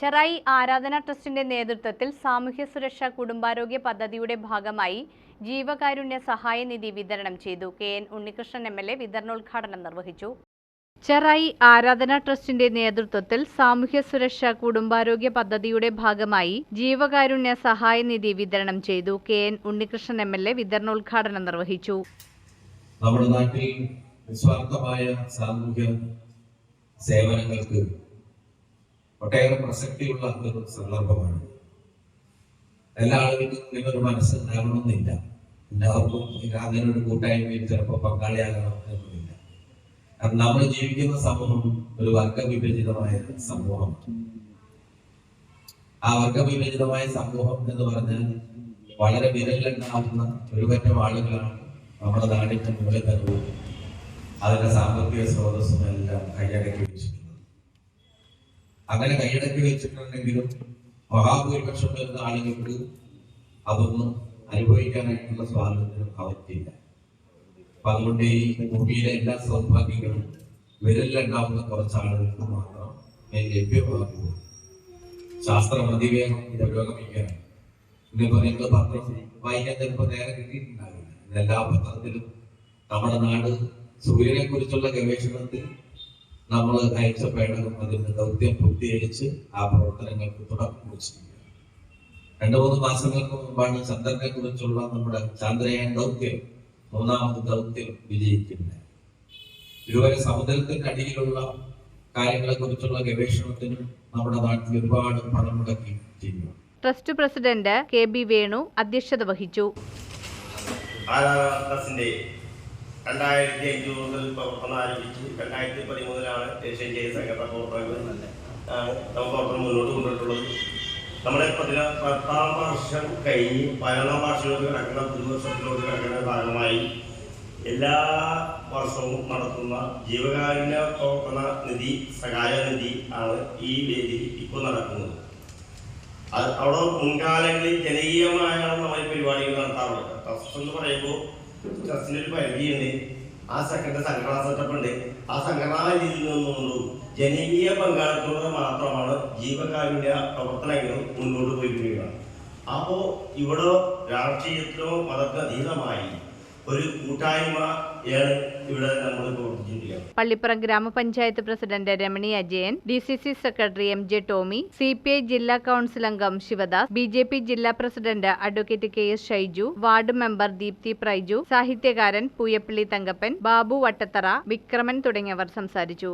ചെറായി ആരാധന ട്രസ്റ്റിന്റെ നേതൃത്വത്തിൽ സാമൂഹ്യ സുരക്ഷാ കുടുംബാരോഗ്യ പദ്ധതിയുടെ ഭാഗമായി ജീവകാരുണ്യ സഹായ നിധി വിതരണം ചെയ്തു. K N Unnikrishnan M L A വിതരണോദ്ഘാടനം നിർവഹിച്ചു. ചെറായി ആരാധന ട്രസ്റ്റിന്റെ നേതൃത്വത്തിൽ സാമൂഹ്യ സുരക്ഷാ കുടുംബാരോഗ്യ പദ്ധതിയുടെ ഭാഗമായി ജീവകാരുണ്യ സഹായ നിധി വിതരണം ചെയ്തു. K N Unnikrishnan M L A വിതരണോദ്ഘാടനം നിർവഹിച്ചു. നമ്മുടെ നാട്ടിൽ നിസ്വാർത്ഥമായ സാമൂഹ്യ സേവനങ്ങൾക്ക് ഒട്ടേറെ പ്രസക്തിയുള്ള ഒരു സന്ദർഭമാണ്. എല്ലാ ആളുകൾക്കും നിങ്ങളുടെ മനസ്സ് ഉണ്ടാകണമെന്നില്ല എല്ലാവർക്കും അങ്ങനെ ഒരു കൂട്ടായ്മയിൽ ചിലപ്പോൾ പങ്കാളിയാകണം എന്നൊന്നുമില്ല കാരണം നമ്മൾ ജീവിക്കുന്ന സമൂഹം ഒരു വർഗവിഭജിതമായ സമൂഹമാണ്. ആ വർഗവിഭജിതമായ സമൂഹം എന്ന് പറഞ്ഞാൽ വളരെ വിരലിലുണ്ടാവുന്ന ഒരുപറ്റം ആളുകളാണ് നമ്മുടെ നാടിന്റെ മൂലധനവും അതിന്റെ സാമ്പത്തിക സ്രോതസ്സും എല്ലാം കൈയടക്കി വെച്ചിട്ടുള്ളത് അങ്ങനെ കൈയടക്കി വെച്ചിട്ടുണ്ടെങ്കിലും മഹാഭൂരിപക്ഷം വരുന്ന ആളുകൾക്ക് അതൊന്നും അനുഭവിക്കാനായിട്ടുള്ള സ്വാതന്ത്ര്യം അവർക്കില്ല അപ്പൊ അതുകൊണ്ട് ഈ ഭൂമിയിലെ എല്ലാ സൗഭാഗ്യങ്ങളും വിരലിലുണ്ടാവുന്ന കുറച്ച് ആളുകൾക്ക് മാത്രം ലഭ്യമാകുന്നു. ശാസ്ത്രം അതിവേഗം പുരോഗമിക്കുകയാണ്. ഇന്നിപ്പോ നിങ്ങൾ പത്രം വായിക്കാൻ ചിലപ്പോൾ നേരെ കിട്ടിയിട്ടുണ്ടാവില്ല. എല്ലാ പത്രത്തിലും നമ്മുടെ നാട് സൂര്യനെ കുറിച്ചുള്ള ഗവേഷണത്തിൽ നമ്മൾ അയച്ച പേടകം അതിന്റെ ദൗത്യം പൂർത്തീകരിച്ച് ആ പ്രവർത്തനങ്ങൾക്ക് തുടക്കം കുറിച്ചിട്ടുണ്ട് രണ്ടു മൂന്ന് മാസങ്ങൾക്ക് മുമ്പാണ് ചന്ദ്രനെ കുറിച്ചുള്ള നമ്മുടെ ചന്ദ്രയാൻ ദൗത്യം മൂന്നാമത് ദൗത്യം വിജയിക്കുന്നത്. ഇതുവരെ സമുദ്രത്തിന്റെ അടിയിലുള്ള കാര്യങ്ങളെ കുറിച്ചുള്ള ഗവേഷണത്തിനും നമ്മുടെ നാട്ടിൽ ഒരുപാട് പണം മുടക്കി ചെയ്യുന്നു. Trust president K B Venu അധ്യക്ഷത വഹിച്ചു. രണ്ടായിരത്തി അഞ്ച് മുതൽ പ്രവർത്തനം ആരംഭിച്ച് രണ്ടായിരത്തി പതിമൂന്നിലാണ് ഏഷ്യൻ സംഘടന പ്രവർത്തനങ്ങൾ നമ്മൾ പ്രവർത്തനം മുന്നോട്ട് കൊണ്ടിട്ടുള്ളത് നമ്മുടെ പതിന പത്താം വർഷം കഴിഞ്ഞ് പതിനൊന്നാം വർഷത്തിലോട്ട് കിടക്കുന്ന പുതുവർഷത്തിലോട്ട് കിടക്കുന്ന ഭാഗമായി എല്ലാ വർഷവും നടത്തുന്ന ജീവകാരുണ്യ പ്രവർത്തന നിധി സഹായ നിധി ആണ് ഈ വേദി ഇപ്പോൾ നടക്കുന്നത്. അത് അവിടെ മുൻകാലങ്ങളിൽ ജനകീയമായാണ് നമ്മൾ പരിപാടികൾ നടത്താറുള്ളത്. ട്രസ്റ്റ് എന്ന് പറയുമ്പോൾ ട്രസ്റ്റിന് ഒരു പരിധിയുണ്ട്. ആ സെക്രട്ടറി സംഘടനാ സെറ്റപ്പ് ആ സംഘടനാ രീതിയിൽ നിന്നുകൊണ്ടും ജനകീയ പങ്കാളിത്തോടെ മാത്രമാണ് ജീവകാരുണ്യ പ്രവർത്തനങ്ങൾ മുന്നോട്ട് പോയിരിക്കുക അപ്പോൾ ഇവിടെ രാഷ്ട്രീയത്തിനോ മതത്തിനോ അതീതമായി ഒരു കൂട്ടായ്മയാണ് നമ്മൾ പള്ളിപ്പുറം ഗ്രാമപഞ്ചായത്ത് president Ramani Ajayan D C C secretary M J Tomy C P I ജില്ലാ കൌൺസിൽ അംഗം ശിവദാസ് ബി ജെ പി ജില്ലാ president advocate K S Shaiju ward member Deepthi Praiju സാഹിത്യകാരൻ പൂയപ്പള്ളി തങ്കപ്പൻ ബാബു വട്ടത്തറ വിക്രമൻ തുടങ്ങിയവർ സംസാരിച്ചു.